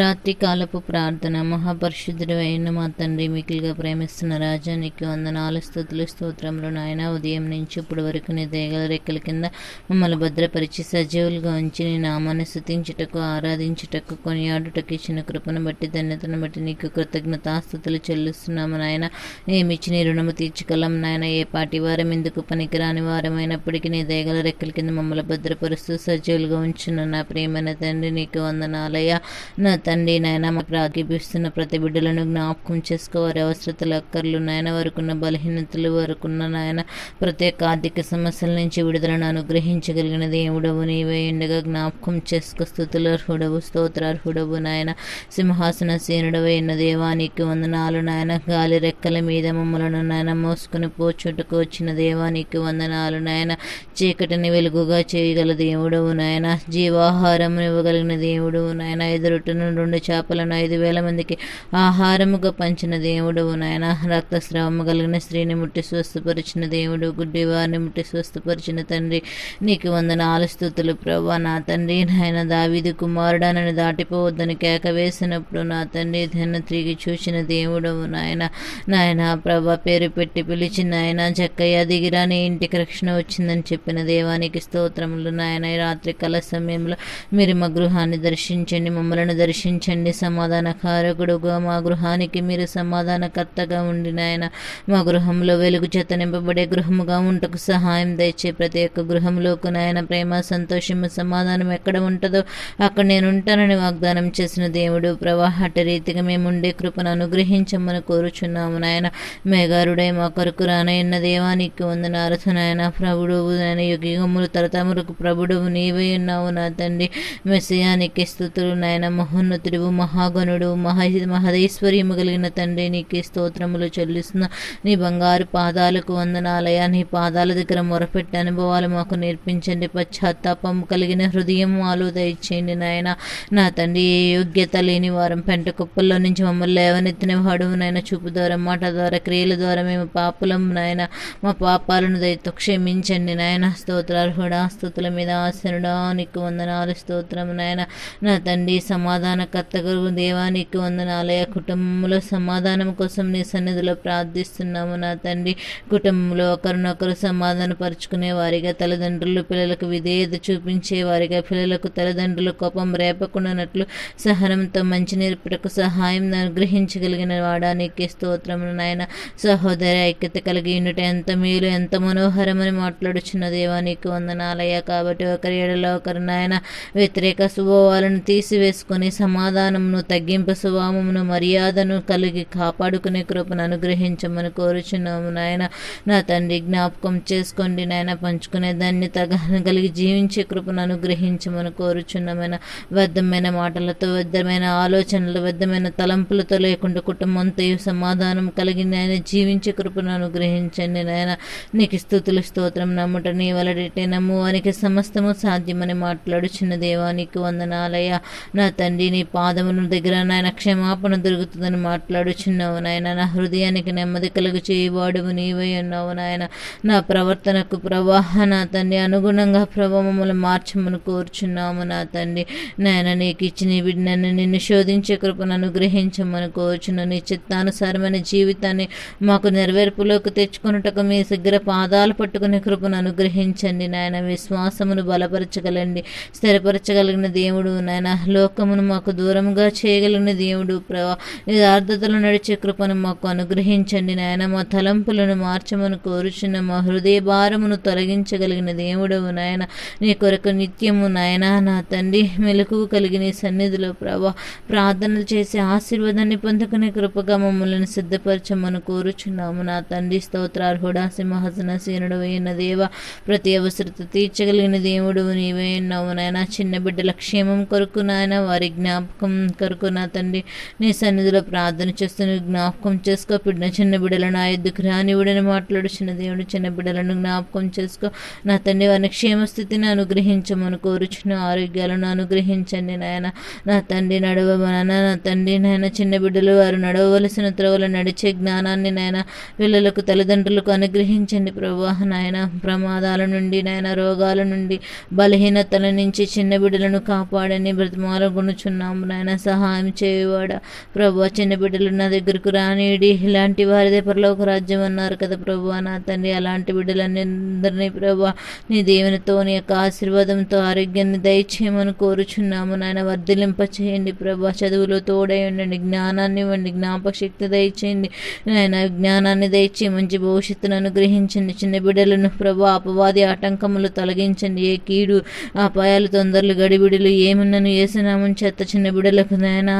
రాత్రి కాలపు ప్రార్థన. మహాపరిశుద్ధుడు అయిన మా తండ్రి మికిలిగా ప్రేమిస్తున్న రాజా నీకు వందనాలు స్థుతులు స్తోత్రములు నాయన. ఉదయం నుంచి ఇప్పుడు వరకు నీ దేగల రెక్కల కింద మమ్మల్ని భద్రపరిచి సజీవులుగా ఉంచి నీ నామాన్ని స్థుతించుటకు ఆరాధించుటకు కొనియాడుటకు ఇచ్చిన కృపను బట్టి ధన్యతను బట్టి నీకు కృతజ్ఞతాస్థుతులు చెల్లిస్తున్నాము నాయన. ఏమిచ్చి నీ రుణము తీర్చుకోలేం నాయన. ఏ పాటి వారం ఎందుకు పనికిరాని వారమైనప్పటికీ నీ దేగల రెక్కల కింద మమ్మల్ని భద్రపరుస్తూ సజీవులుగా ఉంచున్న నా ప్రేమైన తండ్రి నీకు వందనాలయ్యా. నా తండ్రి నాయన మా ప్రాగిపిస్తున్న ప్రతి బిడ్డలను జ్ఞాపకం చేసుకో వారి అవసరతలు అక్కర్లు నాయన వరకున్న బలహీనతలు వరకున్న నాయన ప్రత్యేక ఆర్థిక సమస్యల నుంచి విడుదలను అనుగ్రహించగలిగిన దేవుడవు నీవే. ఉండగా జ్ఞాపకం చేసుకో. స్థుతులు అర్హుడవు స్తోత్రార్హుడవు నాయన. సింహాసన సేనుడవైన దేవానికి వందనాలు నాయన. గాలి రెక్కల మీద మమ్మలను నాయన మోసుకుని పోచుటకు వచ్చిన దేవానికి వందనాలు నాయన. చీకటిని వెలుగుగా చేయగల దేవుడవు నాయన. జీవాహారం ఇవ్వగలిగిన దేవుడు నాయన. ఎదురుటను రెండు చేపలను ఐదు వేల మందికి ఆహారముగా పంచిన దేవుడు నాయన. రక్తస్రావము కలిగిన స్త్రీని ముట్టి స్వస్థపరిచిన దేవుడు గుడ్డి వారిని ముట్టి స్వస్థపరిచిన తండ్రి. నీకు వందన ఆలస్తుతులు ప్రభా. నా తండ్రి నాయన దావిది కుమారుడానని దాటిపోవద్దని కేక వేసినప్పుడు నా తండ్రి ధన తిరిగి చూసిన దేవుడు నాయన. నాయన ప్రభా పేరు పెట్టి పిలిచిన నాయన జక్కయ్య దిగిరా నీ ఇంటికి రక్షణ వచ్చిందని చెప్పిన దేవానికి స్తోత్రములు నాయన. రాత్రి కల సమయంలో మీరు మా గృహాన్ని దర్శించండి మమ్మలను దర్శించండి. సమాధానకారకుడుగా మా గృహానికి మీరు సమాధానకర్తగా ఉండి నాయన మా గృహంలో వెలుగు చేత నింపబడే గృహముగా ఉంటకు సహాయం దయచే ప్రతి ఒక్క గృహంలోకి నాయన ప్రేమ సంతోషము సమాధానం ఎక్కడ ఉంటుందో అక్కడ నేను ఉంటానని వాగ్దానం చేసిన దేవుడు ప్రవాహట రీతిగా మేము ఉండే కృపను అనుగ్రహించమని కోరుచున్నాము నాయన. మేఘారుడై మా కొరకు రానయ్యన్న దేవానికి వందనాలు నాయన ప్రభుడువు నాయన యుగములు తరతములకు ప్రభుడువు నీవై ఉన్నావు నా తండ్రి. మెసయానికి స్థుతులు నాయన. మహోన్నతుడు మహాగణుడు మహ మహదేశ్వర్యము కలిగిన తండ్రి నీకు స్తోత్రములు చెల్లిస్తున్న నీ బంగారు పాదాలకు వందనాలయా. నీ పాదాల దగ్గర మొరపెట్టి అనుభవాలు మాకు నేర్పించండి. పశ్చాత్తాపం కలిగిన హృదయం ఆలు దయచేయండి నాయన. నా తండ్రి ఏ యోగ్యత లేని వారం పెంట కుప్పల్లో నుంచి మమ్మల్ని లేవనెత్తిన వాడు నాయన. చూపు ద్వారా మాట ద్వారా క్రియల ద్వారా మేము పాపులం నాయన. మా పాపాలను దయతో క్షమించండి నాయన. స్తోత్రార్హుడా స్థుతుల మీద ఆసనుడా నీకు వందనాలు స్తోత్రం నాయన. నా తండ్రి సమాధానం సమాధానకర్తగా దేవానికి వందనాలయ కుటుంబంలో సమాధానం కోసం నీ సన్నిధిలో ప్రార్థిస్తున్నాము నా తండ్రి. కుటుంబంలో ఒకరినొకరు సమాధాన పరుచుకునే వారిగా తల్లిదండ్రులు పిల్లలకు విధేయత చూపించే వారిగా పిల్లలకు తల్లిదండ్రులు కోపం రేపకుండానట్లు సహనంతో మంచి నేర్పుటకు సహాయం అనుగ్రహించగలిగిన వాడానికి స్తోత్రమును నాయన. సహోదర ఐక్యత కలిగి ఉండుట ఎంత మేలు ఎంత మనోహరమని మాట్లాడుచున్న దేవానికి వందనాలయ్య కాబట్టి ఒకరి ఏడలో ఒకరు నాయన వ్యతిరేక శుభవాలను తీసివేసుకొని సమాధానమును తగ్గింపు స్వభావమును మర్యాదను కలిగి కాపాడుకునే కృపను అనుగ్రహించమని కోరుచున్నాము. నాయన నా తండ్రి జ్ఞాపకం చేసుకోండి. నాయన పంచుకునే దాన్ని తగ కలిగి జీవించే కృపను అనుగ్రహించమని కోరుచున్నామైన? వ్యర్థమైన మాటలతో వ్యర్థమైన ఆలోచనలు వ్యర్థమైన తలంపులతో లేకుండా కుటుంబంతో సమాధానం కలిగి నాయన జీవించే కృపను అనుగ్రహించండి. నాయన నీకు స్థుతులు స్తోత్రం నమ్ముట నీ వలడిటే నమ్మువానికి సమస్తము సాధ్యమని మాట్లాడుచున్న దేవానికి వందనాలయ నా తండ్రి నీ పాదమును దగ్గర నాయన క్షమాపణ దొరుకుతుందని మాట్లాడుచున్నావు నాయన. నా హృదయానికి నెమ్మది కలుగు చేయవాడువు నీవై ఉన్నావు నాయన. నా ప్రవర్తనకు ప్రవాహ నా తండ్రి అనుగుణంగా ప్రభావములు మార్చమని కోరుచున్నాము నా తండ్రి. నాయన నీకు ఇచ్చిన బిడ్డను నిన్ను శోధించే కృపను అనుగ్రహించమని కోరుచున్నాను నీ చిత్తానుసారమైన జీవితాన్ని మాకు నెరవేర్పులోకి తెచ్చుకొనుటకు మీ దగ్గర పాదాలు పట్టుకునే కృపను అనుగ్రహించండి నాయన. విశ్వాసమును బలపరచగలండి. స్థిరపరచగలిగిన దేవుడు నాయన. లోకమును మా మాకు దూరంగా చేయగలిగిన దేవుడు. ప్రభా యథార్థతలు నడిచే కృపను మాకు అనుగ్రహించండి నాయన. మా తలంపులను మార్చమని కోరుచున్న మా హృదయ భారమును తొలగించగలిగిన దేవుడవు నాయన. నీ కొరకు నిత్యము నాయన నా తండ్రి మెలకువ కలిగిన సన్నిధిలో ప్రభా ప్రార్థనలు చేసి ఆశీర్వాదాన్ని పొందుకునే కృపగా మమ్మల్ని సిద్ధపరచమని కోరుచున్నాము. నా తండ్రి స్తోత్రార్హుడా సింహాసన సీనుడు అయిన దేవ ప్రతి అవసరత తీర్చగలిగిన దేవుడు నీవే ఉన్నావు నాయన. చిన్న బిడ్డల క్షేమం కొరకు నాయన వారి జ్ఞానం జ్ఞాపకం కొరకు నా తండ్రి నీ సన్నిధిలో ప్రార్థన చేస్తున్న జ్ఞాపకం చేసుకో. బిడ్డ చిన్న బిడ్డలను నా ఎద్దుకు రానివుడని మాట్లాడుచున్న దేవుడు చిన్న బిడ్డలను జ్ఞాపకం చేసుకో. నా తండ్రి వారిని క్షేమస్థితిని అనుగ్రహించమని కోరుచున్న ఆరోగ్యాలను అనుగ్రహించండి నాయన. నా తండ్రి నడవమన నా తండ్రి నాయన చిన్న బిడ్డలు వారు నడవవలసిన త్రవలు నడిచే జ్ఞానాన్ని నాయన పిల్లలకు తల్లిదండ్రులకు అనుగ్రహించండి ప్రభా నాయన. ప్రమాదాల నుండి నాయన రోగాల నుండి బలహీనతల నుంచి చిన్న బిడ్డలను కాపాడని బ్రతిమాల గుణుచున్న నాయన సహాయం చేయవాడ? ప్రభు చిన్న బిడ్డలు నా దగ్గరకు రానిడి ఇలాంటి వారిదే పరలోక రాజ్యం అన్నారు కదా ప్రభు. నా తండ్రి అలాంటి బిడ్డలన్నీ ప్రభు నీ దేవునితో నీ యొక్క ఆశీర్వాదంతో ఆరోగ్యాన్ని దయచేయమని కోరుచున్నాము. నాయన వర్ధిలింప చేయండి ప్రభు. చదువులో తోడై ఉండండి. జ్ఞానాన్ని ఇవ్వండి. జ్ఞాపక శక్తి దయచేయండి. నాయన జ్ఞానాన్ని దయచి మంచి భవిష్యత్తును అనుగ్రహించండి. చిన్న బిడ్డలను ప్రభు అపవాది ఆటంకములు తొలగించండి. ఏ కీడు అపాయాలు తొందరలు గడిబిడులు ఏమున్నను ఏసునామని చెత్త చిన్న బిడలకు నాయన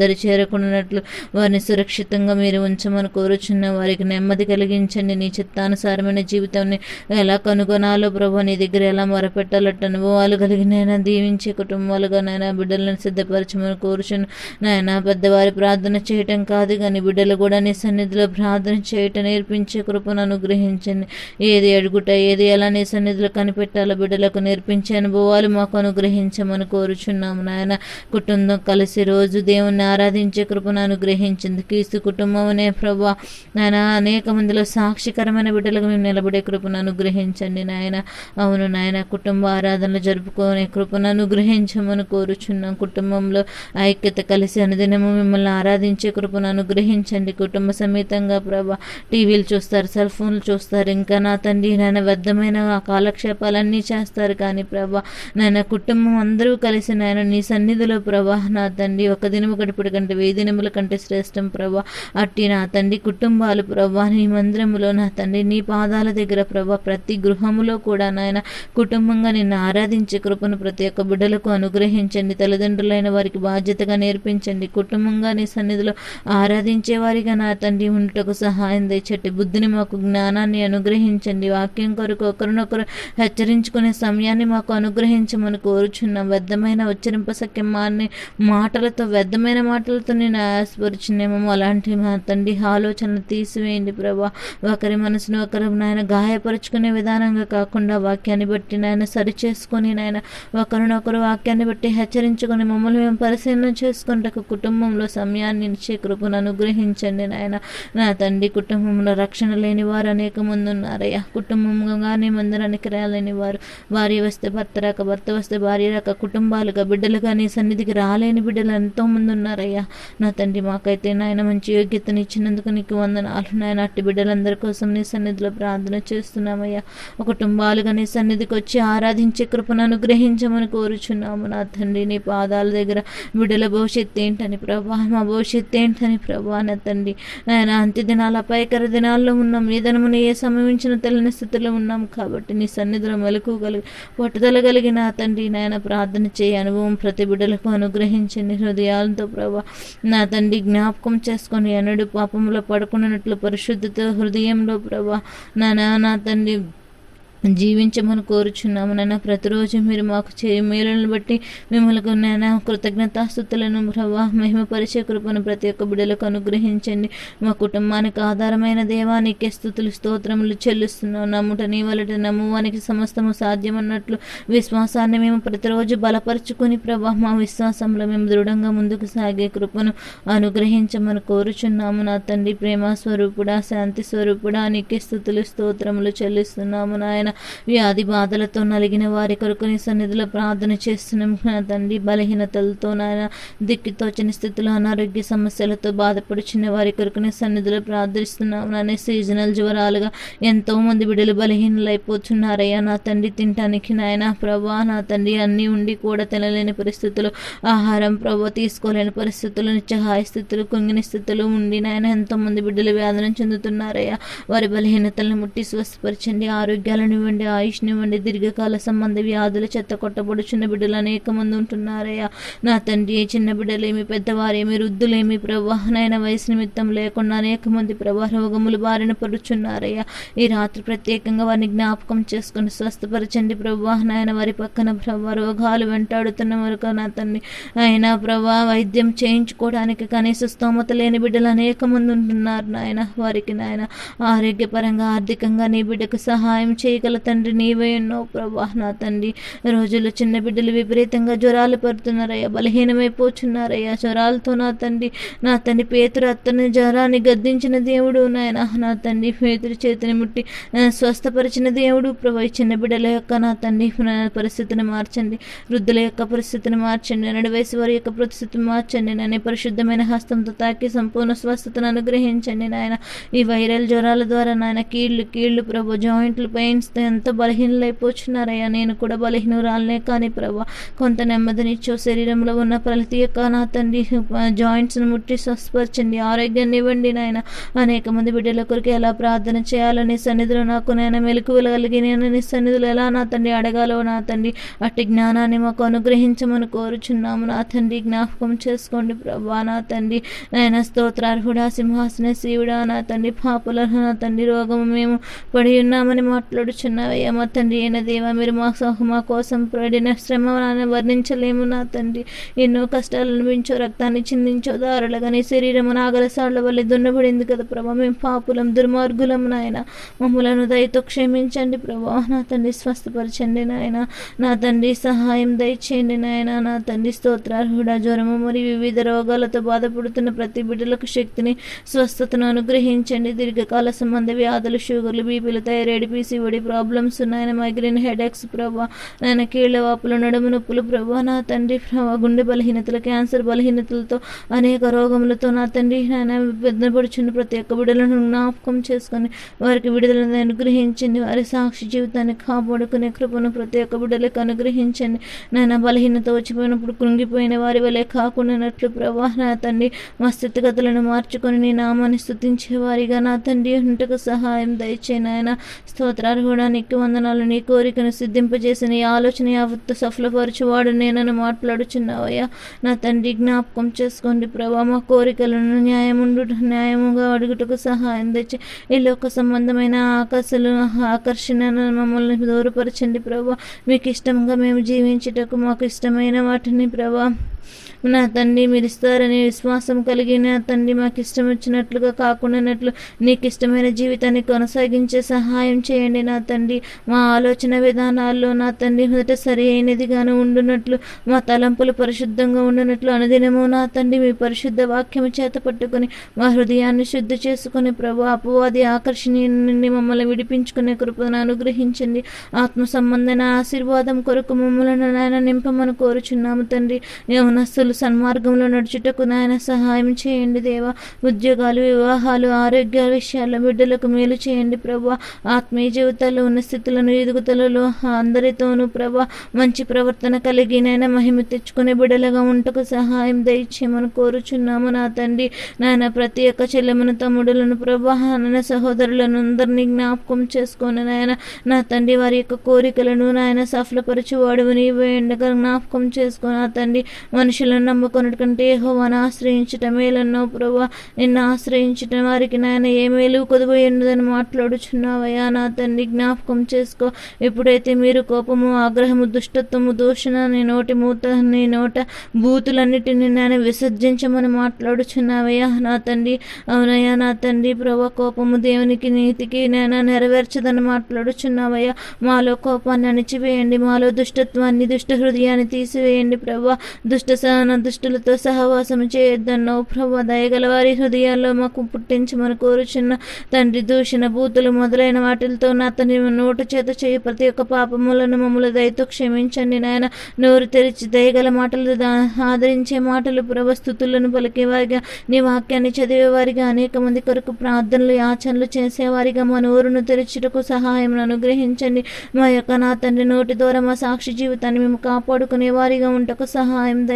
దరి చేరకున్నట్లు వారిని సురక్షితంగా మీరు ఉంచమని కోరుచున్న వారికి నెమ్మది కలిగించండి. నీ చిత్తానుసారమైన జీవితాన్ని ఎలా కనుగొనాలో ప్రభు నీ దగ్గర ఎలా మొరపెట్టాలట్టు అనుభవాలు కలిగిన దీవించే కుటుంబాలుగా నాయన బిడ్డలను సిద్ధపరచమని కోరుచున్న నాయన పెద్దవారి ప్రార్థన చేయటం కాదు కానీ బిడ్డలు కూడా నీ సన్నిధిలో ప్రార్థన చేయటం నేర్పించే కృపను అనుగ్రహించండి. ఏది అడుగుట ఏది ఎలా నీ సన్నిధిలో కనిపెట్టాలో బిడ్డలకు నేర్పించే అనుభవాలు మాకు అనుగ్రహించమని కోరుచున్నాము నాయన కుటుంబం కలిసి రోజు దేవుణ్ణి ఆరాధించే కృపను అనుగ్రహించింది. క్రీస్తు కుటుంబం అనే ప్రభా. నాయన అనేక మందిలో సాక్షికరమైన బిడ్డలకు మేము నిలబడే కృపను అనుగ్రహించండి నాయన. అవును నాయన కుటుంబ ఆరాధనలు జరుపుకునే కృపను అనుగ్రహించమని కోరుచున్నాం. కుటుంబంలో ఐక్యత కలిసి అనుదినము మిమ్మల్ని ఆరాధించే కృపను అనుగ్రహించండి. కుటుంబ సమేతంగా ప్రభా. టీవీలు చూస్తారు సెల్ ఫోన్లు చూస్తారు. ఇంకా నా తండ్రి నాయన వ్యర్థమైన కాలక్షేపాలన్నీ చేస్తారు. కానీ ప్రభా నాయన కుటుంబం అందరూ కలిసి నాయన నీ సన్నిధిలో ప్రభా నా తండ్రి ఒక దినము గడిపడి కంటే వెయ్యి దినముల కంటే శ్రేష్టం ప్రభా అట్టి నా తండ్రి కుటుంబాలు ప్రభా నీ మందిరములో నా తండ్రి నీ పాదాల దగ్గర ప్రభా ప్రతి గృహములో కూడా నాయన కుటుంబంగా నిన్ను ఆరాధించే కృపను ప్రతి ఒక్క బిడ్డలకు అనుగ్రహించండి. తల్లిదండ్రులైన వారికి బాధ్యతగా నేర్పించండి. కుటుంబంగా నీ సన్నిధిలో ఆరాధించే వారిగా నా తండ్రి ఉండటకు సహాయం తెచ్చటి బుద్ధిని మాకు జ్ఞానాన్ని అనుగ్రహించండి. వాక్యం కొరకు ఒకరినొకరు హెచ్చరించుకునే సమయాన్ని మాకు అనుగ్రహించమని కోరుచున్నాం. వ్యర్థమైన ఉచ్చరింప సఖ్యమాన్ని మాటలతో వ్యర్థమైన మాటలతో నేను ఆశపరిచినేమో అలాంటి మా తండ్రి ఆలోచనలు తీసివేయండి ప్రభా. ఒకరి మనసును ఒకరు నాయన గాయపరుచుకునే విధానంగా కాకుండా వాక్యాన్ని బట్టి నాయన సరి చేసుకొని నాయన ఒకరినొకరు వాక్యాన్ని బట్టి హెచ్చరించుకొని మమ్మల్ని మేము పరిశీలన చేసుకుంటకు కుటుంబంలో సమయాన్ని ఇచ్చే కృపను అనుగ్రహించండి నాయన. నా తండ్రి కుటుంబంలో రక్షణ లేని వారు అనేక మంది ఉన్నారయ్యా. కుటుంబంగానే మందిరానికి రాలేని వారు. భార్య వస్తే భర్త రాక భర్త వస్తే భార్య రాక కుటుంబాలుగా బిడ్డలుగా నీ సన్నిధికి రాలేని బిడ్డలు ఎంతో మంది ఉన్నారయ్యా. నా తండ్రి మాకైతే నాయన మంచి యోగ్యతను ఇచ్చినందుకు నీకు వందనాలు. నాయన అట్టి బిడ్డలందరి కోసం నీ సన్నిధిలో ప్రార్థన చేస్తున్నామయ్యా. ఒక కుటుంబాలుగా నీ సన్నిధికి వచ్చి ఆరాధించే కృపను అనుగ్రహించమని కోరుచున్నాము. నా తండ్రి నీ పాదాల దగ్గర బిడ్డల భవిష్యత్తు ఏంటని ప్రభా మా భవిష్యత్తు ఏంటని ప్రభా నా తండ్రి. నాయన అంత్య దినాల అపాయకర దినాల్లో ఉన్నాం. ఏ దినమున ఏ సమయించిన తెలియని స్థితిలో ఉన్నాం కాబట్టి నీ సన్నిధిలో మెలకు కలిగి పట్టుదల కలిగి నా తండ్రి నాయన ప్రార్థన చేయ. అనుభవం ప్రతి బిడ్డలకు అను అనుగ్రహించండి హృదయాలతో ప్రభా. నా తండ్రి జ్ఞాపకం చేసుకొని ఎన్నడు పాపంలో పడుకున్నట్లు పరిశుద్ధత హృదయంలో ప్రభా. నా నా తండ్రి జీవించమని కోరుచున్నాము నాయన. ప్రతిరోజు మీరు మాకు చే మేలులను బట్టి మిమ్మల్ని నాయన కృతజ్ఞతాస్థుతులను ప్రభా మహిమపరిచే కృపను ప్రతి ఒక్క బిడ్డలకు అనుగ్రహించండి. మా కుటుంబానికి ఆధారమైన దేవానికి స్థుతులు స్తోత్రములు చెల్లిస్తున్నాం. నమ్ముట నీ వలట నమ్మువానికి సమస్తము సాధ్యమన్నట్లు విశ్వాసాన్ని మేము ప్రతిరోజు బలపరుచుకొని ప్రభా మా విశ్వాసంలో మేము దృఢంగా ముందుకు సాగే కృపను అనుగ్రహించమని కోరుచున్నాము నా తండ్రి. ప్రేమ స్వరూపుడా శాంతి స్వరూపుడా నీకే స్థుతులు స్తోత్రములు చెల్లిస్తున్నాము నాయన. వ్యాధి బాధలతో నలిగిన వారి కొరకు నీ సన్నిధిలో ప్రార్థన చేస్తున్నాం నా తండ్రి బలహీనతలతో నాయన దిక్కుతోచని స్థితిలో అనారోగ్య సమస్యలతో బాధపడుచున్న వారి కొరకు నీ సన్నిధిలో ప్రార్థిస్తున్నాం. నాయన సీజనల్ జ్వరాలుగా ఎంతో మంది బిడ్డలు బలహీనలైపోతున్నారయ్యా. నా తండ్రి తినటానికి నాయన ప్రభా నా తండ్రి అన్నీ ఉండి కూడా తినలేని పరిస్థితులు ఆహారం ప్రభు తీసుకోలేని పరిస్థితులు నిత్యహాయ స్థితులు కుంగిన స్థితులు ఉండి నాయన ఎంతో మంది బిడ్డలు వేదన చెందుతున్నారయ్యా. వారి బలహీనతలను ముట్టి స్వస్థపరచండి. ఆరోగ్యాలను ఇవ్వండి ఆయుష్నివ్వండి దీర్ఘకాల సంబంధ వ్యాధుల చెత్త కొట్టబడుచున్న బిడ్డలు అనేక మంది ఉంటున్నారయ్యా. నా తండ్రి చిన్న బిడ్డలేమి పెద్దవారేమి వృద్ధులేమి ప్రవాహనైన వయసు నిమిత్తం లేకుండా అనేక మంది ప్రభా రోగములు బారిన పడుచున్నారయ్యా. ఈ రాత్రి ప్రత్యేకంగా వారిని జ్ఞాపకం చేసుకుని స్వస్థపరచండి ప్రవాహనైన వారి పక్కన ప్రభా రోగాలు వెంటాడుతున్న వరకు నా తండ్రి అయినా ప్రభా వైద్యం చేయించుకోవడానికి కనీస స్తోమత లేని బిడ్డలు అనేక మంది ఉంటున్నారు నాయన. వారికి నాయన ఆరోగ్యపరంగా ఆర్థికంగా నీ బిడ్డకు సహాయం చేయగల గల తండ్రి నీవే ఉన్నావు ప్రభా. నా తండ్రి రోజుల్లో చిన్న బిడ్డలు విపరీతంగా జ్వరాలు పడుతున్నారయ్యా. బలహీనమైపోతున్నారయ్యా జ్వరాలతో నా తండ్రి నా తండ్రి పేతురు అత్తని జ్వరాన్ని గద్దించిన దేవుడు నాయన. నా తండ్రి పేతురు చేతిని ముట్టి స్వస్థపరిచిన దేవుడు ప్రభు. చిన్న బిడ్డల యొక్క నా తండ్రి నా పరిస్థితిని మార్చండి. వృద్ధుల యొక్క పరిస్థితిని మార్చండి. నడు వయసు వారి యొక్క పరిస్థితిని మార్చండి. నాయన పరిశుద్ధమైన హస్తంతో తాకి సంపూర్ణ స్వస్థతను అనుగ్రహించండి నాయన. ఈ వైరల్ జ్వరాల ద్వారా నాయన కీళ్ళు కీళ్ళు ప్రభు జాయింట్లు పెయిన్స్ ఎంత బలహీనులైపోచున్నారయ్యా. నేను కూడా బలహీనురాలనే కానీ ప్రభా కొంత నెమ్మదినిచ్చో శరీరంలో ఉన్న ప్రతి యొక్క నా తండ్రి జాయింట్స్ను ముట్టి స్వస్పరచండి ఆరోగ్యాన్ని ఇవ్వండి నాయన. అనేక మంది బిడ్డల కొరకు ఎలా ప్రార్థన చేయాలో నీ సన్నిధిలో నాకు నేను మెలకువలు కలిగి నేను నీ సన్నిధిలో ఎలా నా తండ్రి అడగాలో నా తండ్రి అట్టి జ్ఞానాన్ని మాకు అనుగ్రహించమని కోరుచున్నాము. నా తండ్రి జ్ఞాపకం చేసుకోండి ప్రభా నా తండ్రి నాయన స్తోత్రార్హుడా సింహాసన శివుడా నా తండ్రి పాపుల నా తండ్రి రోగము మేము పడి ఉన్నామని మాట్లాడుచున్నావయ్యా మా తండ్రి అయిన దేవా మీరు మా సహ- మా కోసం పడిన శ్రమ వర్ణించలేము నా తండ్రి. ఎన్నో కష్టాలు అనిపించో రక్తాన్ని చిందించో దారులుగా నీ శరీరం నాగరసాళ్ళ వల్ల దున్నబడింది కదా ప్రభా. మేము పాపులం దుర్మార్గులం నాయన. మమ్మలను దయతో క్షమించండి ప్రభా. నా తండ్రి స్వస్థపరచండి నాయన. నా తండ్రి సహాయం దయచేయండి నాయన. నా తండ్రి స్తోత్రార్హుడ జ్వరము మరియు వివిధ రోగాలతో బాధపడుతున్న ప్రతి బిడ్డలకు శక్తిని స్వస్థతను అనుగ్రహించండి. దీర్ఘకాల సంబంధ వ్యాధులు షుగర్లు బీపీలు థైరాయిడ్ పీసీఓడి ప్రాబ్లమ్స్ ఉన్నాయని మైగ్రేన్ హెడేక్స్ ప్రభా నాయన కీళ్ళ వాపులు నడుము నొప్పులు ప్రభా నా తండ్రి ప్రభా గుండె బలహీనతలు క్యాన్సర్ బలహీనతలతో అనేక రోగములతో నా తండ్రి నాయన బెదపడుచున్న ప్రతి ఒక్క బిడ్డలను జ్ఞాపకం చేసుకొని వారికి విడుదలను అనుగ్రహించండి. వారి సాక్షి జీవితాన్ని కాపాడుకునే కృపను ప్రతి ఒక్క బిడ్డలకు అనుగ్రహించండి. నాయన బలహీనత వచ్చిపోయినప్పుడు కృంగిపోయిన వారి వలె కాకుండానట్లు ప్రభా నా తండ్రి మా స్థితిగతులను మార్చుకొని నీ నామాన్ని స్థుతించే వారిగా నా తండ్రి ఉంటకు సహాయం దయచే నాయన. స్తోత్రాలు కూడా నీకు వందనాలు. నీ కోరికను సిద్ధింపజేసి నీ ఆలోచన యావత్తు సఫలపరచువాడు నేనని మాట్లాడుచున్నావయ్యా. నా తండ్రి జ్ఞాపకం చేసుకోండి ప్రభా. మా కోరికలను న్యాయముండు న్యాయముగా అడుగుటకు సహాయం తెచ్చి ఈ లోక సంబంధమైన ఆకర్షలు ఆకర్షణను మమ్మల్ని దూరపరచండి ప్రభా. మీకు ఇష్టంగా మేము జీవించుటకు మాకు ఇష్టమైన వాటిని ప్రభా. నా తండ్రి మీరు ఇస్తారని విశ్వాసం కలిగి నా తండ్రి మాకు ఇష్టం వచ్చినట్లుగా కాకుండానట్లు నీకు ఇష్టమైన జీవితాన్ని కొనసాగించే సహాయం చేయండి నా తండ్రి. మా ఆలోచన విధానాల్లో నా తండ్రి మొదట సరి అయినదిగాను ఉండునట్లు మా తలంపులు పరిశుద్ధంగా ఉండునట్లు అనుదినము నా తండ్రి మీ పరిశుద్ధ వాక్యము చేత పట్టుకొని మా హృదయాన్ని శుద్ధి చేసుకుని ప్రభు అపవాది ఆకర్షణీయ నుండి మమ్మల్ని విడిపించుకునే కృపను అనుగ్రహించండి. ఆత్మ సంబంధన ఆశీర్వాదం కొరకు మమ్మల్ని నాయన నింపమని కోరుచున్నాము తండ్రి. యవనస్తులు సన్మార్గంలో నడుచుటకు నాయన సహాయం చేయండి దేవా. ఉద్యోగాలు వివాహాలు ఆరోగ్య విషయాల్లో బిడ్డలకు మేలు చేయండి ప్రభా. ఆత్మీయ జీవితాల్లో ఉన్న స్థితులను ఎదుగుదలలో అందరితోనూ ప్రభా మంచి ప్రవర్తన కలిగి నాయన మహిమ తెచ్చుకునే బిడ్డలుగా ఉంటకు సహాయం దయచేయమని కోరుచున్నాము నా తండ్రి. నాయన ప్రతి ఒక్క చెల్లెమను తమ్ముడులను ప్రభా నాయన సహోదరులను అందరినీ జ్ఞాపకం చేసుకొని నాయన నా తండ్రి వారి యొక్క కోరికలను నాయన సఫలపరచువాడు నీవే ఎండగా జ్ఞాపకం చేసుకొని నా తండ్రి మనుషులను నమ్ముకున్నటువంటి హోవాను యెహోవాను మేలన్నో ప్రభా నిన్ను ఆశ్రయించటం వారికి నాయన ఏ మేలు కొదువయ్యున్నదని మాట్లాడుచున్నావయ్యా. నా తండ్రి జ్ఞాపకం చేసుకో. ఎప్పుడైతే మీరు కోపము ఆగ్రహము దుష్టత్వము దూషణ నీ నోటి మూత నీ నోట బూతులన్నిటిని నేను విసర్జించమని మాట్లాడుచున్నావయ్యా. నా తండ్రి అవునయ్యా నా తండ్రి ప్రభా కోపము దేవునికి నీతికి నేను నెరవేర్చదని మాట్లాడుచున్నావయ్యా. మాలో కోపాన్ని అణిచివేయండి మాలో దుష్టత్వాన్ని దుష్ట హృదయాన్ని తీసివేయండి ప్రభా దుష్ట సహన దుష్టులతో సహవాసం చేయొద్దన్నో ప్రభు దయగల వారి హృదయాల్లో మాకు పుట్టించి మన కోరుచున్న తండ్రి దూషణ బూతులు మొదలైన వాటితో నా తండ్రి నోటు చేత చేయి ప్రతి ఒక్క పాపములను మమ్మల్ని దయతో క్షమించండి నాయన. నోరు తెరిచి దయగల మాటలు దా- ఆదరించే మాటలు ప్రభస్థుతులను పలికేవారిగా నీ వాక్యాన్ని చదివేవారిగా అనేక మంది కొరకు ప్రార్థనలు యాచనలు చేసేవారిగా మా నోరును తెరచుటకు సహాయం అనుగ్రహించండి. మా యొక్క నా తండ్రి నోటి ద్వారా మా సాక్షి జీవితాన్ని మేము కాపాడుకునే వారిగా ఉంటకు సహాయం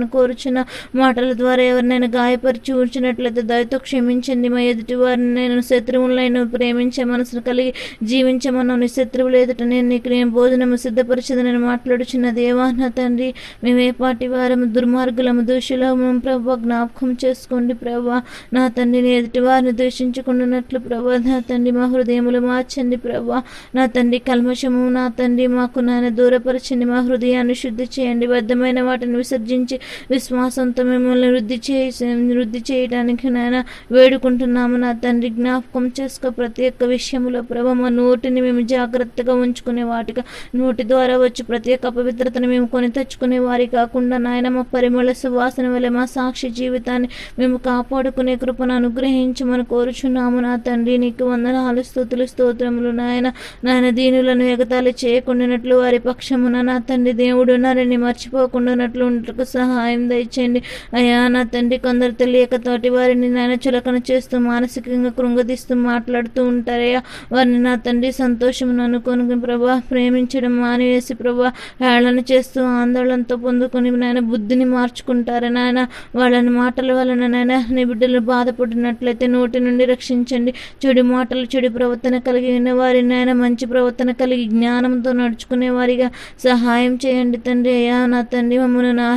మనం కోరుచున్న మాటల ద్వారా ఎవరినైనా గాయపరిచి ఉంచినట్లయితే దయతో క్షమించండి. మా ఎదుటి వారిని నేను శత్రువులైన ప్రేమించే మనసును కలిగి జీవించమన్న నీ శత్రువులు ఎదుట నేను నీకు నేను భోజనము సిద్ధపరిచదని మాట్లాడుచున్న దేవా తండ్రి మేము ఏ పాటి వారము దుర్మార్గులము దూషులము ప్రభా జ్ఞాపకం చేసుకోండి ప్రభా. నా తండ్రిని ఎదుటి వారిని దూషించుకున్నట్లు ప్రభా. నా తండ్రి మా హృదయములు మార్చండి ప్రభా. నా తండ్రి కల్మషము నా తండ్రి మాకు నాయన దూరపరచండి. మా హృదయాన్ని శుద్ధి చేయండి. బద్ధమైన వాటిని విసర్జించి విశ్వాసంతో మిమ్మల్ని వృద్ధి చేసి వృద్ధి చేయడానికి నాయన వేడుకుంటున్నాము. నా తండ్రి జ్ఞాపకం చేసుకో. ప్రతి ఒక్క విషయంలో ప్రభ మా నోటిని మేము జాగ్రత్తగా ఉంచుకునే వాటిగా నోటి ద్వారా వచ్చి ప్రతి ఒక్క అపవిత్రతను మేము కొని తెచ్చుకునే వారి కాకుండా నాయన మా పరిమళ సువాసన వల్ల మా సాక్షి జీవితాన్ని మేము కాపాడుకునే కృపను అనుగ్రహించమని కోరుచున్నాము. నా తండ్రి నీకు వందనాలు స్థుతులు స్తోత్రములు నాయన. నాయన దీనులను ఎగతాళి చేయకుండానట్లు వారి పక్షమున నా తండ్రి దేవుడు ఉన్నారని మర్చిపోకుండానట్లు ఉండటకు సహాయం దయచేయండి. అయ్యా నా తండ్రి కొందరు తెలియక తోటి వారిని నాయన చులకన చేస్తూ మానసికంగా కృంగదీస్తూ మాట్లాడుతూ ఉంటారయ్యా. వారిని నా తండ్రి సంతోషమును అనుకొని ప్రభా ప్రేమించడం మానివేసి ప్రభా హేళన చేస్తూ ఆందోళనతో పొందుకొని నాయన బుద్ధిని మార్చుకుంటారు నాయన? వాళ్ళని మాటల వలన నాయన నీ బిడ్డలు బాధపడినట్లయితే నోటి నుండి రక్షించండి. చెడు మాటలు చెడు ప్రవర్తన కలిగి ఉన్న వారి నాయన మంచి ప్రవర్తన కలిగి జ్ఞానంతో నడుచుకునే వారిగా సహాయం చేయండి తండ్రి. అయ్యా నా తండ్రి మమ్మల్ని నా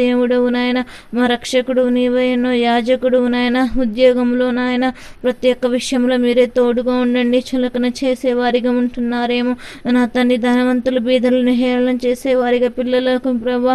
దేవుడవు నాయన మా రక్షకుడు నీవైనో యాజకుడు నాయన ఉద్యోగంలో నాయన ప్రతి ఒక్క విషయంలో మీరే తోడుగా ఉండండి చులకన చేసేవారిగా ఉంటున్నారేమో. నా తండ్రి ధనవంతులు బీదలను హేళన చేసేవారిగా పిల్లలకు ప్రభా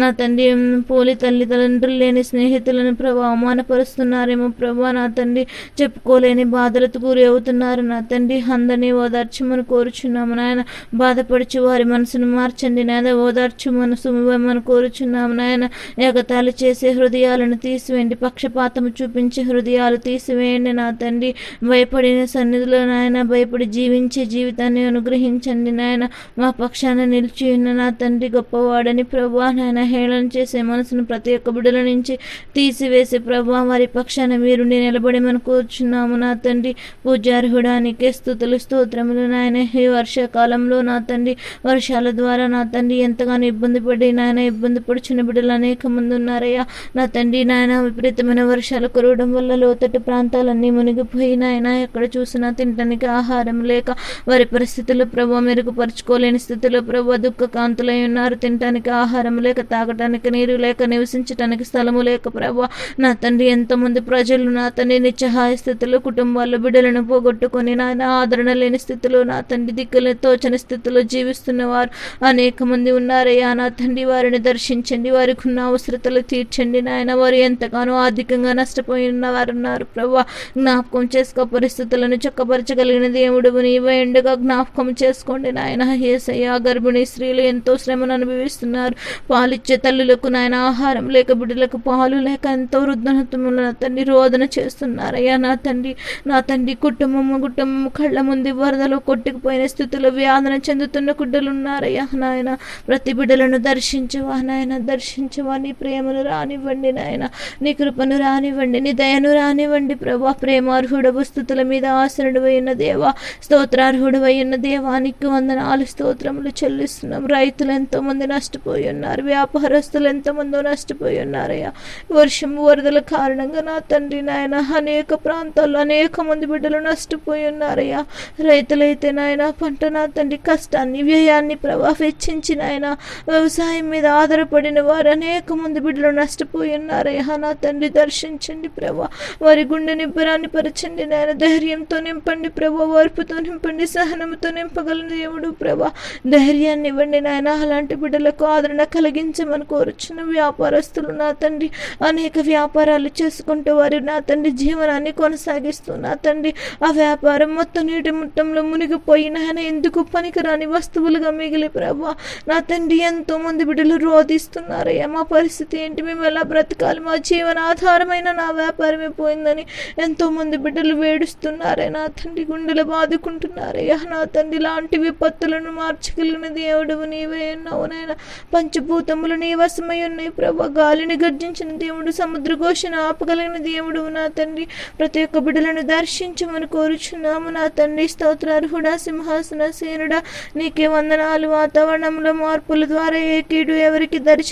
నా తండ్రి పోలి తల్లిదండ్రులు లేని స్నేహితులను ప్రభా అవమానపరుస్తున్నారేమో ప్రభా నా తండ్రి చెప్పుకోలేని బాధలకు గురి అవుతున్నారు. నా తండ్రి అందరినీ ఓదార్చమని కోరుచున్నాము నాయన బాధపడుచు వారి మనసును మార్చండి నాయన ఓదార్చు మనసు ఇవ్వమని కోరుచున్నాము నాయన. ఎగతాళి చేసే హృదయాలను తీసివేయండి. పక్షపాతము చూపించే హృదయాలు తీసివేయండి నా తండ్రి. భయపడిన సన్నిధిలో నాయన భయపడి జీవించే జీవితాన్ని అనుగ్రహించండి నాయన. మా పక్షాన నిలిచి ఉన్న నా తండ్రి గొప్పవాడని ప్రభా నాయన. హేళన చేసే మనసును ప్రతి ఒక్క బిడల నుంచి తీసివేసే ప్రభా వారి పక్షాన మీరు నిలబడి మనం కూర్చున్నాము నా తండ్రి. పూజార్హుడానికి స్థుతులు స్తోత్రములు నాయన. ఈ వర్షాకాలంలో నా తండ్రి వర్షాల ద్వారా నా తండ్రి ఎంతగానో ఇబ్బంది పడి నాయన ఇబ్బంది పడుచున్న బిడ్డలు అనేక మంది ఉన్నారయ్యా. నా తండ్రి నాయన విపరీతమైన వర్షాలు కురవడం వల్ల లోతట్టు ప్రాంతాలన్నీ మునిగిపోయి నాయన ఎక్కడ చూసినా తినటానికి ఆహారం లేక వారి పరిస్థితులు ప్రభు మెరుగుపరుచుకోలేని స్థితిలో ప్రభు దుఃఖ కాంతులై ఉన్నారు. తినటానికి ఆహారం లేక తాగటానికి నీరు లేక నివసించటానికి స్థలము లేక ప్రభు నా తండ్రి ఎంతమంది ప్రజలు నా తండ్రి నిత్యహాయ స్థితిలో కుటుంబాల్లో బిడ్డలను పోగొట్టుకొని నాయన ఆదరణ లేని స్థితిలో నా తండ్రి దిక్కులు తోచని స్థితిలో జీవిస్తున్న వారు అనేక మంది ఉన్నారయ్యా. నా తండ్రి వారిని దర్శించండి వారికి ఉన్న అవసరతలు తీర్చండి నాయన. వారు ఎంతగానో ఆర్థికంగా నష్టపోయి ఉన్న వారు ప్రభా జ్ఞాపకం చేసుకో పరిస్థితులను చక్కపరచగలిగిన దేవుడు నీవే జ్ఞాపకం చేసుకోండి నాయన. ఏసయ్య గర్భిణీ స్త్రీలు ఎంతో శ్రమను అనుభవిస్తున్నారు. పాలిచ్చే తల్లులకు నాయన ఆహారం లేక బిడ్డలకు పాలు లేక ఎంతో వృద్ధనత్వములు నా తండ్రి రోదన చేస్తున్నారయ్యా. నా తండ్రి నా తండ్రి కుటుంబము కుటుంబము కళ్ళ ముందు వరదలో కొట్టుకుపోయిన స్థితిలో వ్యాధన చెందుతున్న కుడ్డలు ఉన్నారయ్యా నాయన. ప్రతి బిడ్డలను దర్శించవా నాయన. దర్శించ నీ ప్రేమను రానివ్వండి నాయన. నీ కృపను రానివ్వండి. నీ దయను రానివ్వండి ప్రభా. ప్రేమార్హుడవు స్థుతుల మీద ఆసనుడు అయిన దేవా స్తోత్రార్హుడు దేవానికి వందనాలు స్తోత్రములు చెల్లిస్తున్నాం. రైతులు ఎంతో మంది నష్టపోయి ఉన్నారు. వ్యాపారస్తులు ఎంతమందో నష్టపోయి ఉన్నారయ్యా. వర్షం వరదల కారణంగా నా తండ్రి నాయన అనేక ప్రాంతాల్లో అనేక మంది బిడ్డలు నష్టపోయి ఉన్నారయ్యా. రైతులైతే నాయన పంట నా తండ్రి కష్టాన్ని వ్యయాన్ని ప్రభా వెచ్చించిన ఆయన వ్యవసాయం మీద ఆధారపడిన వారు అనేక మంది బిడ్డలు నష్టపోయి ఉన్నారయ్యా నా తండ్రి దర్శించండి ప్రభా. వారి గుండె నిబ్బరాన్ని పరచండి నాయన. ధైర్యంతో నింపండి ప్రభా. ఓర్పుతో నింపండి సహనంతో నింపగల దేవుడు ప్రభా. ధైర్యాన్ని ఇవ్వండి నాయన. అలాంటి బిడ్డలకు ఆదరణ కలిగించమని కోరుచున్న వ్యాపారస్తులు నా తండ్రి. అనేక వ్యాపారాలు చేసుకుంటూ వారు నా తండ్రి జీవనాన్ని కొనసాగిస్తూ నా తండ్రి. ఆ వ్యాపారం మొత్తం నీటి ముట్టంలో మునిగిపోయి నాయన ఎందుకు పనికిరాని వస్తువులుగా మిగిలి ప్రభా. నా తండ్రి ఎంతో మంది బిడ్డలు రోధిస్తున్నారయ్యా మా పరిస్థితి ఏంటి? మేము ఎలా బ్రతకాలి? మా జీవన ఆధారమైన నా వ్యాపారమే పోయిందని ఎంతోమంది బిడ్డలు వేడుస్తున్నారే. నా తండ్రి గుండెలు బాదుకుంటున్నారయ్యా నా తండ్రి లాంటి విపత్తులను మార్చగలిగిన దేవుడు నీవే ఉన్నావు నాయన. పంచభూతములు నీ వశమై ఉన్నాయి ప్రభా. గాలిని గర్జించిన దేవుడు సముద్ర ఘోషను ఆపగలిగిన దేవుడు నా తండ్రి. ప్రతి ఒక్క బిడ్డలను దర్శించమని కోరుచున్నాము నా తండ్రి. స్తోత్రార్హుడా సింహాసన సేనుడా. నీకే వందనాలు. వాతావరణంలో మార్పుల ద్వారా ఏ కీడు ఎవరికి దరి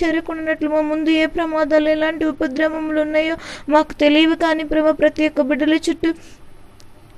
ఉన్నట్లు మా ముందు ఏ ప్రమాదాలు ఎలాంటి ఉపద్రవములు ఉన్నాయో మాకు తెలియవు. కానీ ప్రభా ప్రతి ఒక్క బిడ్డల చుట్టూ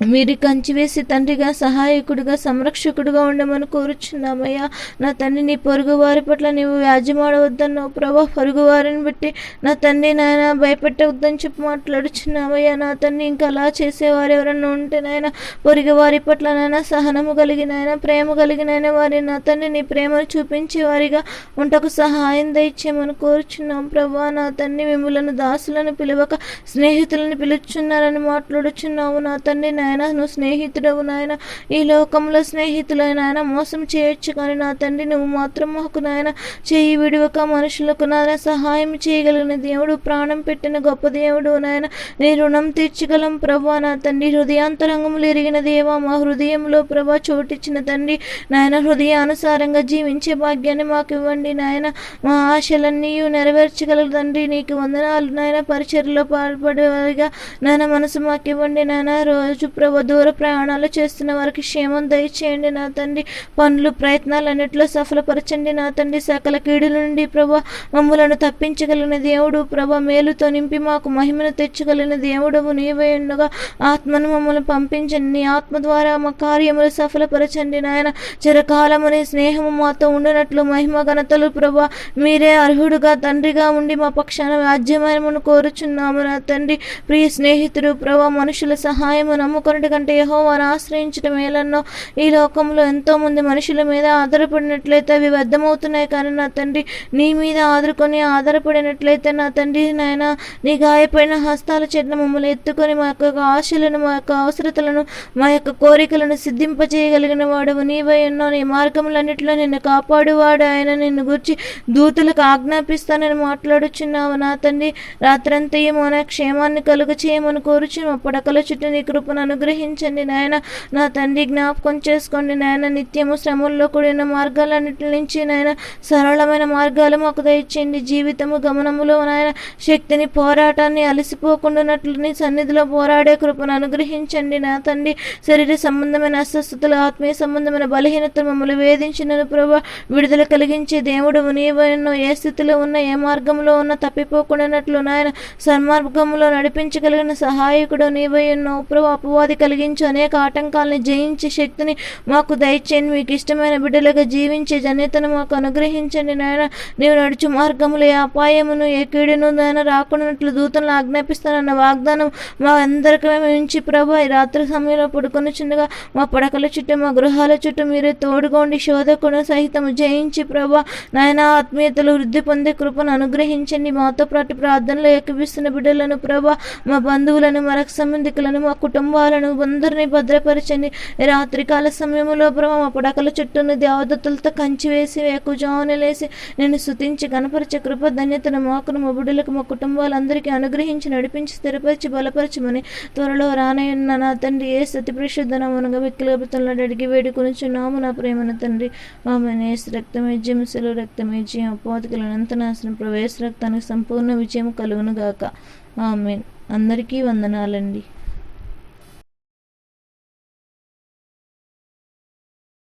మీరు కంచి వేసి తండ్రిగా సహాయకుడిగా సంరక్షకుడిగా ఉండమని కోరుచున్నామయ్యా. నా తండ్రి నీ పొరుగు వారి పట్ల నీవు వ్యాజ్యమాడవద్దన్నావు. ప్రభా పొరుగు వారిని బట్టి నా తండ్రి నాయన భయపెట్టవద్దని చెప్పి మాట్లాడుచున్నామయ్యా. నా తండ్రి ఇంకా అలా చేసేవారు ఎవరన్నా ఉంటే నాయన పొరుగు వారి పట్ల నాయన సహనము కలిగిన ఆయన ప్రేమ కలిగిన ఆయన వారి నా తండ్రి నీ ప్రేమను చూపించే వారిగా ఉంటకు సహాయం దయచేయమని కోరుచున్నాం. ప్రభా నా తండ్రి మిమ్మలను దాసులను పిలవక స్నేహితులను పిలుచున్నారని మాట్లాడుచున్నావు నా తండ్రి నాయన నువ్వు స్నేహితుడవు నాయన. ఈ లోకంలో స్నేహితులైన ఆయన మోసం చేయొచ్చు కానీ నా తండ్రి నువ్వు మాత్రం మాకు నాయన. చేయి విడివక మనుషులకు నాయన సహాయం చేయగలిగిన దేవుడు ప్రాణం పెట్టిన గొప్ప దేవుడు నాయన. నీ రుణం తీర్చగలం ప్రభా నా తండ్రి హృదయాంతరంగములు ఎరిగిన దేవా మా హృదయంలో ప్రభా చోటిచ్చిన తండ్రి నాయన. హృదయానుసారంగా జీవించే భాగ్యాన్ని మాకు ఇవ్వండి నాయన. మా ఆశలన్నీ నెరవేర్చగలరు తండ్రి. నీకు వందనాలు నాయన. పరిచర్లో పాల్పడేవారిగా నాయన మనసు మాకు ఇవ్వండి నాయన. రోజు ప్రభు దూర ప్రయాణాలు చేస్తున్న వారికి క్షేమం దయచేయండి నా తండ్రి. పనులు ప్రయత్నాలు అన్నిట్లో సఫలపరచండి నా తండ్రి. సకల కీడుల నుండి ప్రభ మమ్ములను తప్పించగలిగిన దేవుడు ప్రభ మేలుతో నింపి మాకు మహిమను తెచ్చగలిగిన దేవుడవు నీవే ఉండగా. ఆత్మను మమ్మల్ని పంపించండి. నీ ఆత్మ ద్వారా మా కార్యములు సఫలపరచండి నాయన. చిరకాలమని స్నేహము మాతో ఉండినట్లు మహిమ ఘనతలు ప్రభ మీరే అర్హుడుగా తండ్రిగా ఉండి మా పక్షాన వ్యాజ్యమయమును కోరుచున్నాము నా తండ్రి. ప్రియ స్నేహితుడు ప్రభా మనుషుల సహాయము నమ్ముకొనటి కంటే యహోవాను ఆశ్రయించడం మేలన్నో ఈ లోకంలో ఎంతో మంది మనుషుల మీద ఆధారపడినట్లయితే అవి వ్యర్థమవుతున్నాయి. కానీ నా తండ్రి నీ మీద ఆదుకొని ఆధారపడినట్లయితే నా తండ్రి నాయన నీ గాయపడిన హస్తాల చెట్ల మమ్మల్ని ఎత్తుకొని మా యొక్క ఆశలను మా యొక్క అవసరతలను మా యొక్క కోరికలను సిద్ధింపచేయగలిగిన వాడవు. నీవై ఎన్నో నీ మార్గములన్నింటిలో నిన్ను కాపాడువాడు. ఆయన నిన్ను గురించి దూతలకు ఆజ్ఞాపిస్తానని మాట్లాడుచున్నావు. నా తండ్రి రాత్రంతయు మన క్షేమాన్ని కలుగ చేయమని కోరుచు మా పడకల చుట్టూ నీ కృపను అనుగ్రహించండి నాయన. నా తండ్రి జ్ఞాపకం చేసుకోండి నాయన. నిత్యము శ్రమల్లో కూడిన మార్గాలన్నిటి నుంచి నాయన సరళమైన మార్గాలు మాకు దయచేయండి. జీవితము గమనములో నాయన శక్తిని పోరాటాన్ని అలసిపోకుండానట్లు నీ సన్నిధిలో పోరాడే కృపను అనుగ్రహించండి నా తండ్రి. శరీర సంబంధమైన అస్వస్థతలు ఆత్మీయ సంబంధమైన బలహీనతలు మమ్మల్ని వేధించినను ప్రభా విడుదల కలిగించే దేవుడు నీవైన ఏ స్థితిలో ఉన్న ఏ మార్గంలో ఉన్న తప్పిపోకుండానట్లు నాయన సన్మార్గంలో నడిపించగలిగిన సహాయకుడు నీవై ఉన్నావు ప్రభు అపవాది కలిగించు అనేక ఆటంకాలను జయించే శక్తిని మాకు దయచేయండి. మీకు ఇష్టమైన బిడ్డలుగా జీవించే జన్యతను మాకు అనుగ్రహించండి నాయన. నీవు నడుచు మార్గములు ఏ అపాయమును ఏ కీడును నాయన రాకున్నట్లు దూతలను ఆజ్ఞాపిస్తానన్న వాగ్దానం మా అందరికీ మించి ప్రభా ఈ రాత్రి సమయంలో పడుకుని చిన్నగా మా పడకల చుట్టూ మా గృహాల చుట్టూ మీరే తోడుకోండి శోధకును సహితం జయించి ప్రభా నాయన ఆత్మీయతలు వృద్ధి పొందే కృపను అనుగ్రహించండి. మాతో పాటు ప్రార్థనలో ఎక్కిపిస్తున్న బిడ్డలను ప్రభా మా బంధువులను మరొక సంబంధికులను మా కుటుంబాలను అందరినీ భద్రపరచండి. రాత్రికాల సమయంలో ప్రభా మా పడకల చుట్టూను దేవదత్తులతో కంచి వేసి వేకుజామునలేసి నేను శుతించి గణపరిచే కృప ధన్యతను మోకను మా బిడ్డలకు మా కుటుంబాలందరికీ అనుగ్రహించి నడిపించి స్థిరపరిచి బలపరచమని త్వరలో రానయ్యున్న నా తండ్రి ఏ సతి పరిశుద్ధ నామనుగా వెక్కిలబుతులను అడిగి వేడుకొనుచున్నాము నా ప్రేమన తండ్రి. ఆమె రక్తమే జమిసలు రక్తమే జయం అపోతికలను అంతనాశనం ప్రవేశ రక్తానికి సంపూర్ణ విజయం కలుగును గాక. ఆమెన్. అందరికీ వందనాలండి.